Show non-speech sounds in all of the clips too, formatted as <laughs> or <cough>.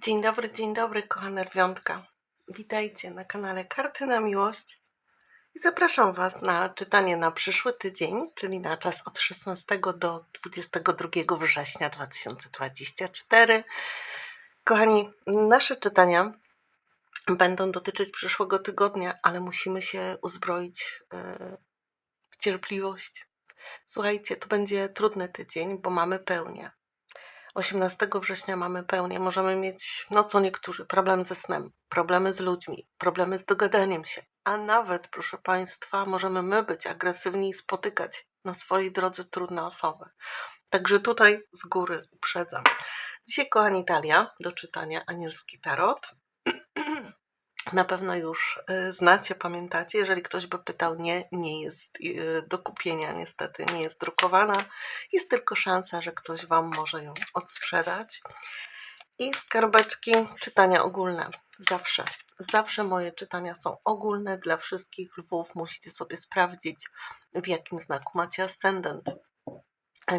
Dzień dobry, dzień dobry, kochane lwiątka. Witajcie na kanale Karty na Miłość i zapraszam Was na czytanie na przyszły tydzień, czyli na czas od 16 do 22 września 2024. Kochani, nasze czytania będą dotyczyć przyszłego tygodnia, ale musimy się uzbroić e, w cierpliwość. Słuchajcie, to będzie trudny tydzień, bo mamy pełnię. 18 września mamy pełnię. Możemy mieć, no co niektórzy, problem ze snem, problemy z ludźmi, problemy z dogadaniem się, a nawet, proszę Państwa, możemy my być agresywni i spotykać na swojej drodze trudne osoby. Także tutaj z góry uprzedzam. Dzisiaj, kochani, Talia do czytania Anielski Tarot. <clears throat> Na pewno już y, znacie, pamiętacie. Jeżeli ktoś by pytał, nie, nie jest y, do kupienia, niestety nie jest drukowana. Jest tylko szansa, że ktoś Wam może ją odsprzedać. I skarbeczki, czytania ogólne. Zawsze, zawsze moje czytania są ogólne dla wszystkich lwów. Musicie sobie sprawdzić, w jakim znaku macie ascendent,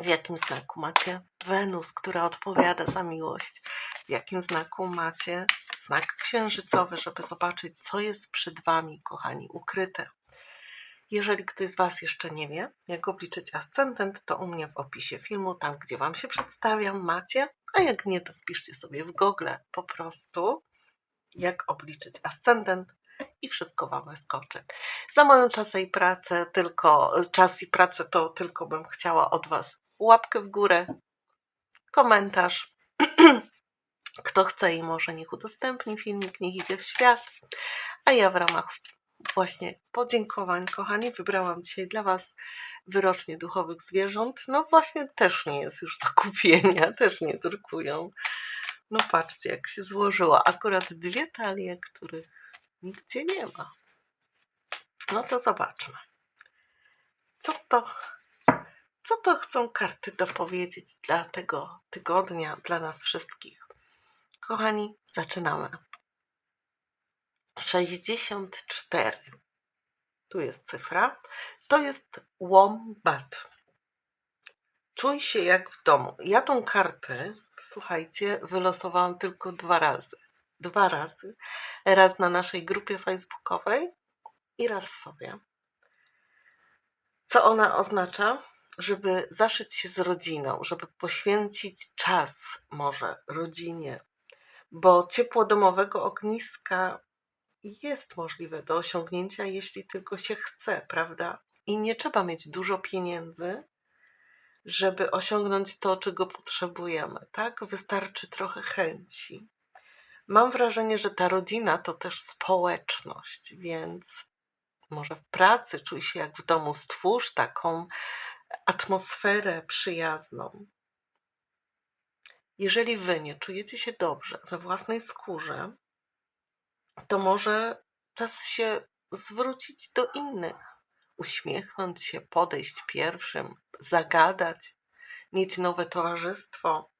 w jakim znaku macie Wenus, która odpowiada za miłość, w jakim znaku macie znak księżycowy, żeby zobaczyć, co jest przed Wami, kochani, ukryte. Jeżeli ktoś z Was jeszcze nie wie, jak obliczyć ascendent, to u mnie w opisie filmu, tam gdzie Wam się przedstawiam, macie, a jak nie, to wpiszcie sobie w Google po prostu, jak obliczyć ascendent i wszystko Wam wyskoczy. Za moją czas i pracę, tylko czas i pracę to tylko bym chciała od Was łapkę w górę, komentarz. <clears throat> Kto chce i może, niech udostępni filmik, niech idzie w świat. A ja w ramach właśnie podziękowań, kochani, wybrałam dzisiaj dla Was wyrocznie duchowych zwierząt. No właśnie też nie jest już do kupienia, <laughs> też nie drukują. No patrzcie, jak się złożyło. Akurat dwie talie, których nigdzie nie ma. No to zobaczmy. Co to, co to chcą karty dopowiedzieć dla tego tygodnia, dla nas wszystkich? Kochani, zaczynamy. 64. Tu jest cyfra. To jest wombat. Czuj się jak w domu. Ja tą kartę, słuchajcie, wylosowałam tylko dwa razy. Dwa razy. Raz na naszej grupie facebookowej i raz sobie. Co ona oznacza? Żeby zaszyć się z rodziną, żeby poświęcić czas może rodzinie, bo ciepło domowego ogniska jest możliwe do osiągnięcia, jeśli tylko się chce, prawda? I nie trzeba mieć dużo pieniędzy, żeby osiągnąć to, czego potrzebujemy, tak? Wystarczy trochę chęci. Mam wrażenie, że ta rodzina to też społeczność, więc może w pracy czuj się jak w domu, stwórz taką atmosferę przyjazną. Jeżeli wy nie czujecie się dobrze we własnej skórze, to może czas się zwrócić do innych, uśmiechnąć się, podejść pierwszym, zagadać, mieć nowe towarzystwo.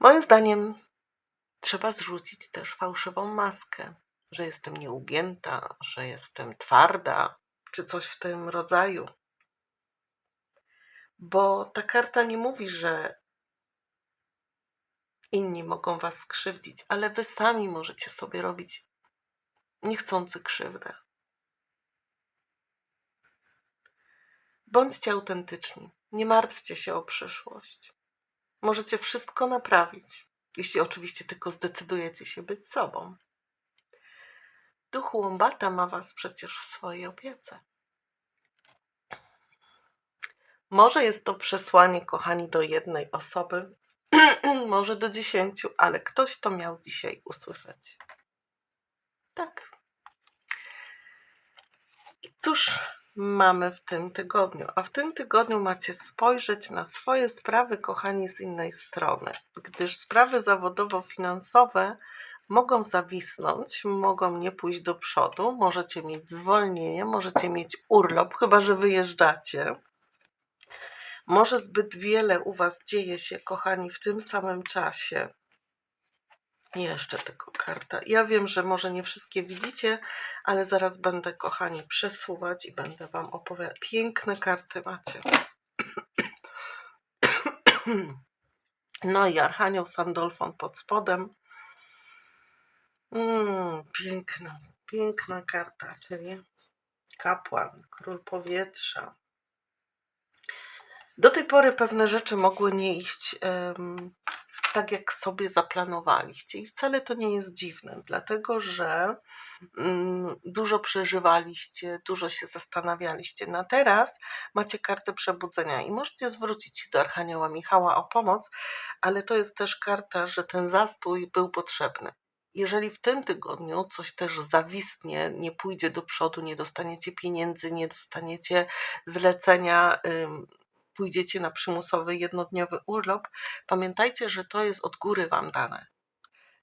Moim zdaniem trzeba zrzucić też fałszywą maskę, że jestem nieugięta, że jestem twarda, czy coś w tym rodzaju. Bo ta karta nie mówi, że inni mogą was skrzywdzić, ale wy sami możecie sobie robić niechcący krzywdę. Bądźcie autentyczni, nie martwcie się o przyszłość. Możecie wszystko naprawić, jeśli oczywiście tylko zdecydujecie się być sobą. Duch Łombata ma was przecież w swojej opiece. Może jest to przesłanie, kochani, do jednej osoby, <clears throat> może do dziesięciu, ale ktoś to miał dzisiaj usłyszeć. Tak. I cóż mamy w tym tygodniu? A w tym tygodniu macie spojrzeć na swoje sprawy, kochani, z innej strony, gdyż sprawy zawodowo-finansowe mogą zawisnąć, mogą nie pójść do przodu, możecie mieć zwolnienie, możecie mieć urlop, chyba że wyjeżdżacie. Może zbyt wiele u Was dzieje się, kochani, w tym samym czasie. Jeszcze tylko karta. Ja wiem, że może nie wszystkie widzicie, ale zaraz będę, kochani, przesuwać i będę Wam opowiadać. Piękne karty macie. No i Archanioł Sandolfon pod spodem. Mm, piękna, piękna karta, czyli kapłan, król powietrza. Do tej pory pewne rzeczy mogły nie iść em, tak, jak sobie zaplanowaliście. I wcale to nie jest dziwne, dlatego że mm, dużo przeżywaliście, dużo się zastanawialiście. Na teraz macie kartę przebudzenia i możecie zwrócić się do Archanioła Michała o pomoc, ale to jest też karta, że ten zastój był potrzebny. Jeżeli w tym tygodniu coś też zawistnie, nie pójdzie do przodu, nie dostaniecie pieniędzy, nie dostaniecie zlecenia, pójdziecie na przymusowy jednodniowy urlop, pamiętajcie, że to jest od góry Wam dane.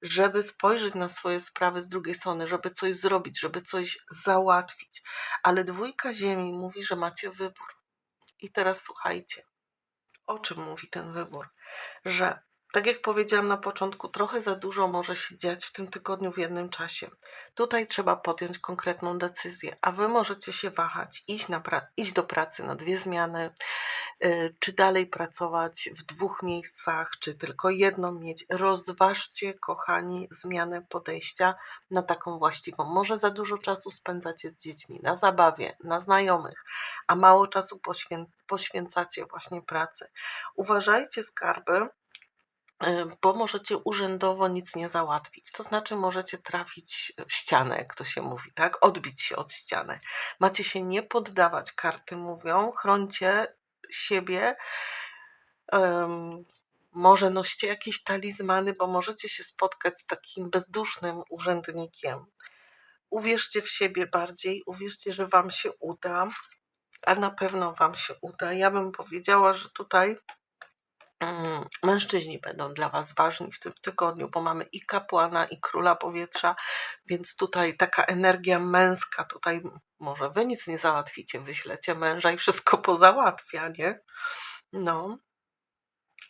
Żeby spojrzeć na swoje sprawy z drugiej strony, żeby coś zrobić, żeby coś załatwić. Ale dwójka Ziemi mówi, że macie wybór. I teraz słuchajcie, o czym mówi ten wybór? Że tak jak powiedziałam na początku, trochę za dużo może się dziać w tym tygodniu w jednym czasie. Tutaj trzeba podjąć konkretną decyzję, a wy możecie się wahać, iść, na iść do pracy na dwie zmiany, y, czy dalej pracować w dwóch miejscach, czy tylko jedną mieć. Rozważcie, kochani, zmianę podejścia na taką właściwą. Może za dużo czasu spędzacie z dziećmi, na zabawie, na znajomych, a mało czasu poświę- poświęcacie właśnie pracy. Uważajcie, skarby, bo możecie urzędowo nic nie załatwić. To znaczy, możecie trafić w ścianę, jak to się mówi, tak? Odbić się od ściany. Macie się nie poddawać. Karty mówią, chroncie siebie. Em, może noście jakieś talizmany, bo możecie się spotkać z takim bezdusznym urzędnikiem. Uwierzcie w siebie bardziej, uwierzcie, że Wam się uda, a na pewno Wam się uda. Ja bym powiedziała, że tutaj mężczyźni będą dla Was ważni w tym tygodniu, bo mamy i kapłana, i króla powietrza, więc tutaj taka energia męska, tutaj może Wy nic nie załatwicie, wyślecie męża i wszystko pozałatwia, nie? No.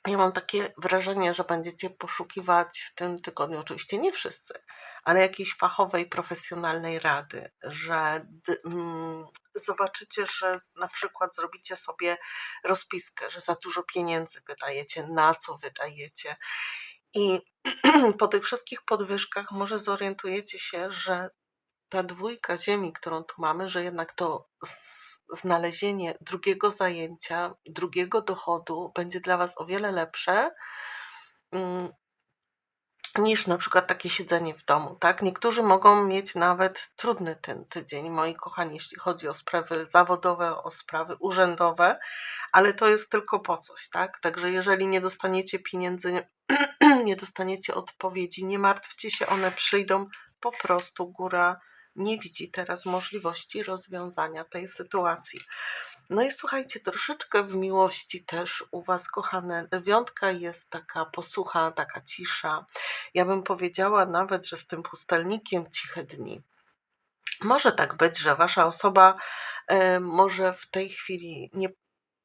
Ja mam takie wrażenie, że będziecie poszukiwać w tym tygodniu, oczywiście nie wszyscy, ale jakiejś fachowej, profesjonalnej rady, że mm, zobaczycie, że na przykład zrobicie sobie rozpiskę, że za dużo pieniędzy wydajecie, na co wydajecie. I <clears throat> po tych wszystkich podwyżkach może zorientujecie się, że ta dwójka ziemi, którą tu mamy, że jednak to znalezienie drugiego zajęcia, drugiego dochodu będzie dla Was o wiele lepsze mm, niż na przykład takie siedzenie w domu, tak? Niektórzy mogą mieć nawet trudny ten tydzień, moi kochani, jeśli chodzi o sprawy zawodowe, o sprawy urzędowe, ale to jest tylko po coś, tak? Także jeżeli nie dostaniecie pieniędzy, <clears throat> nie dostaniecie odpowiedzi, nie martwcie się, one przyjdą, po prostu góra nie widzi teraz możliwości rozwiązania tej sytuacji. No i słuchajcie, troszeczkę w miłości też u Was, kochane, wiątka jest taka posłucha, taka cisza. Ja bym powiedziała nawet, że z tym pustelnikiem ciche dni. Może tak być, że Wasza osoba e, może w tej chwili nie,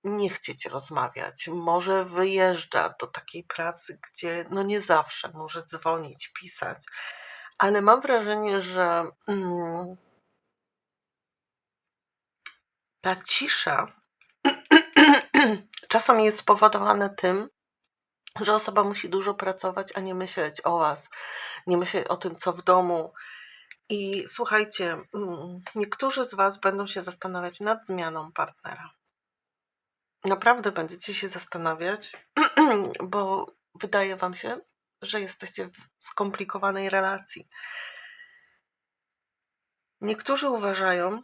nie chcieć rozmawiać, może wyjeżdża do takiej pracy, gdzie no nie zawsze może dzwonić, pisać, ale mam wrażenie, że mm, ta cisza <clears throat> czasem jest spowodowana tym, że osoba musi dużo pracować, a nie myśleć o Was, nie myśleć o tym, co w domu. I słuchajcie, mm, niektórzy z Was będą się zastanawiać nad zmianą partnera. Naprawdę będziecie się zastanawiać, <clears throat> bo wydaje Wam się, że jesteście w skomplikowanej relacji. Niektórzy uważają,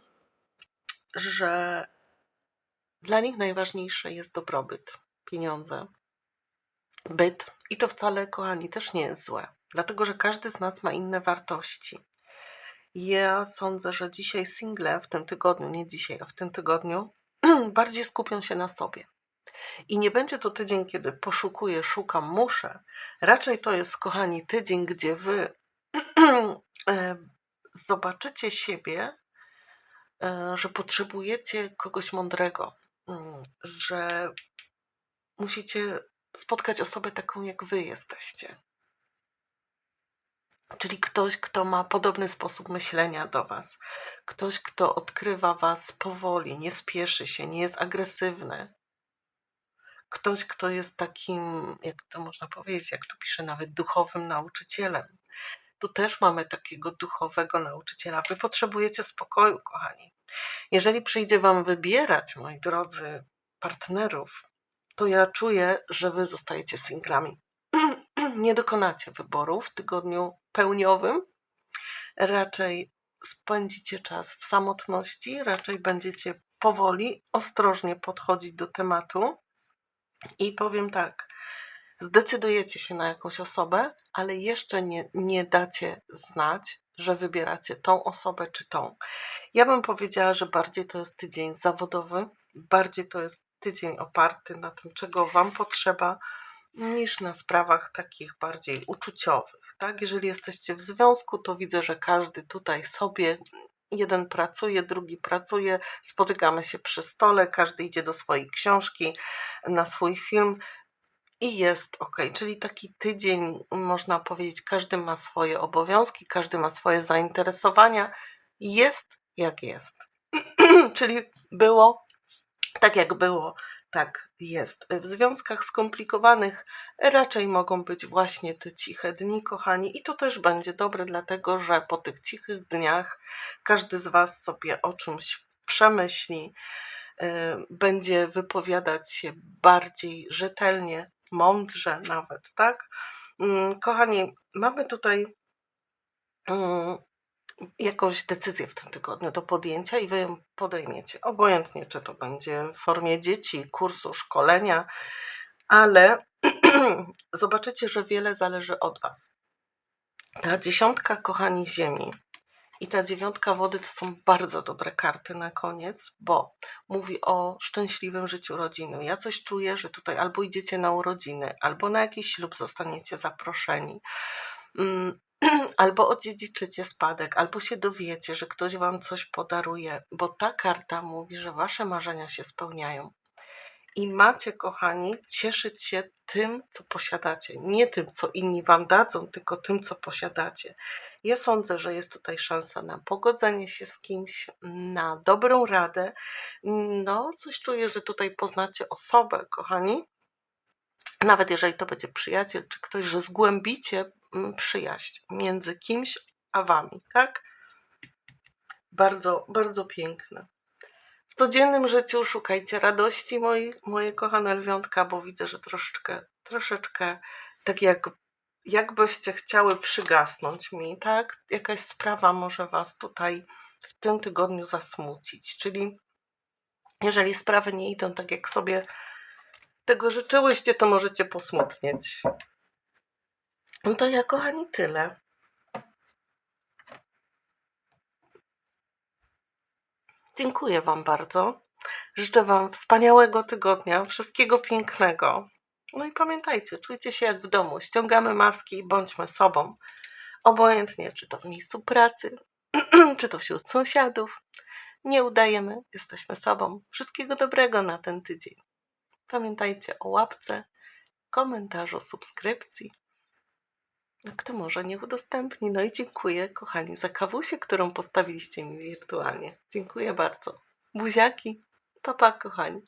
że dla nich najważniejsze jest dobrobyt, pieniądze, byt. I to wcale, kochani, też nie jest złe, dlatego że każdy z nas ma inne wartości. Ja sądzę, że dzisiaj single w tym tygodniu, nie dzisiaj, a w tym tygodniu, <clears throat> bardziej skupią się na sobie. I nie będzie to tydzień, kiedy poszukuję, szukam, muszę. Raczej to jest, kochani, tydzień, gdzie wy <clears throat> e, zobaczycie siebie, e, że potrzebujecie kogoś mądrego, mm, że musicie spotkać osobę taką, jak wy jesteście. Czyli ktoś, kto ma podobny sposób myślenia do Was, ktoś, kto odkrywa Was powoli, nie spieszy się, nie jest agresywny, ktoś, kto jest takim, jak to można powiedzieć, jak tu pisze, nawet duchowym nauczycielem. Tu też mamy takiego duchowego nauczyciela. Wy potrzebujecie spokoju, kochani. Jeżeli przyjdzie Wam wybierać, moi drodzy, partnerów, to ja czuję, że Wy zostajecie singlami. <clears throat> Nie dokonacie wyboru w tygodniu pełniowym. Raczej spędzicie czas w samotności, raczej będziecie powoli, ostrożnie podchodzić do tematu. I powiem tak, zdecydujecie się na jakąś osobę, ale jeszcze nie, nie dacie znać, że wybieracie tą osobę czy tą. Ja bym powiedziała, że bardziej to jest tydzień zawodowy, bardziej to jest tydzień oparty na tym, czego Wam potrzeba, niż na sprawach takich bardziej uczuciowych. Tak? Jeżeli jesteście w związku, to widzę, że każdy tutaj sobie jeden pracuje, drugi pracuje, spotykamy się przy stole, każdy idzie do swojej książki, na swój film i jest ok. Czyli taki tydzień, można powiedzieć, każdy ma swoje obowiązki, każdy ma swoje zainteresowania. Jest jak jest. <clears throat> Czyli było tak, jak było, tak jest. W związkach skomplikowanych raczej mogą być właśnie te ciche dni, kochani, i to też będzie dobre, dlatego że po tych cichych dniach każdy z Was sobie o czymś przemyśli, y, będzie wypowiadać się bardziej rzetelnie, mądrze nawet, tak? Mm, Kochani, mamy tutaj mm, jakąś decyzję w tym tygodniu do podjęcia i wy ją podejmiecie. Obojętnie, czy to będzie w formie dzieci, kursu, szkolenia, ale <clears throat> zobaczycie, że wiele zależy od was. Ta dziesiątka, kochani, ziemi i ta dziewiątka wody to są bardzo dobre karty na koniec, bo mówi o szczęśliwym życiu rodziny. Ja coś czuję, że tutaj albo idziecie na urodziny, albo na jakiś ślub zostaniecie zaproszeni. <clears throat> Albo odziedziczycie spadek, albo się dowiecie, że ktoś wam coś podaruje, bo ta karta mówi, że wasze marzenia się spełniają. I macie, kochani, cieszyć się tym, co posiadacie. Nie tym, co inni wam dadzą, tylko tym, co posiadacie. Ja sądzę, że jest tutaj szansa na pogodzenie się z kimś, na dobrą radę. No, coś czuję, że tutaj poznacie osobę, kochani. Nawet jeżeli to będzie przyjaciel czy ktoś, że zgłębicie przyjaźń między kimś a wami, tak? Bardzo, bardzo piękne. W codziennym życiu szukajcie radości, moi, moje kochane lwiątka, bo widzę, że troszeczkę, troszeczkę tak jak jakbyście chciały przygasnąć mi, tak? Jakaś sprawa może was tutaj w tym tygodniu zasmucić. Czyli jeżeli sprawy nie idą tak, jak sobie tego życzyłyście, to możecie posmutnieć. No to ja, kochani, tyle. Dziękuję Wam bardzo. Życzę Wam wspaniałego tygodnia, wszystkiego pięknego. No i pamiętajcie, czujcie się jak w domu. Ściągamy maski i bądźmy sobą. Obojętnie, czy to w miejscu pracy, <clears throat> czy to wśród sąsiadów. Nie udajemy, jesteśmy sobą. Wszystkiego dobrego na ten tydzień. Pamiętajcie o łapce, komentarzu, subskrypcji. No kto może, niech udostępni. No i dziękuję, kochani, za kawusię, którą postawiliście mi wirtualnie. Dziękuję bardzo. Buziaki, papa, kochani.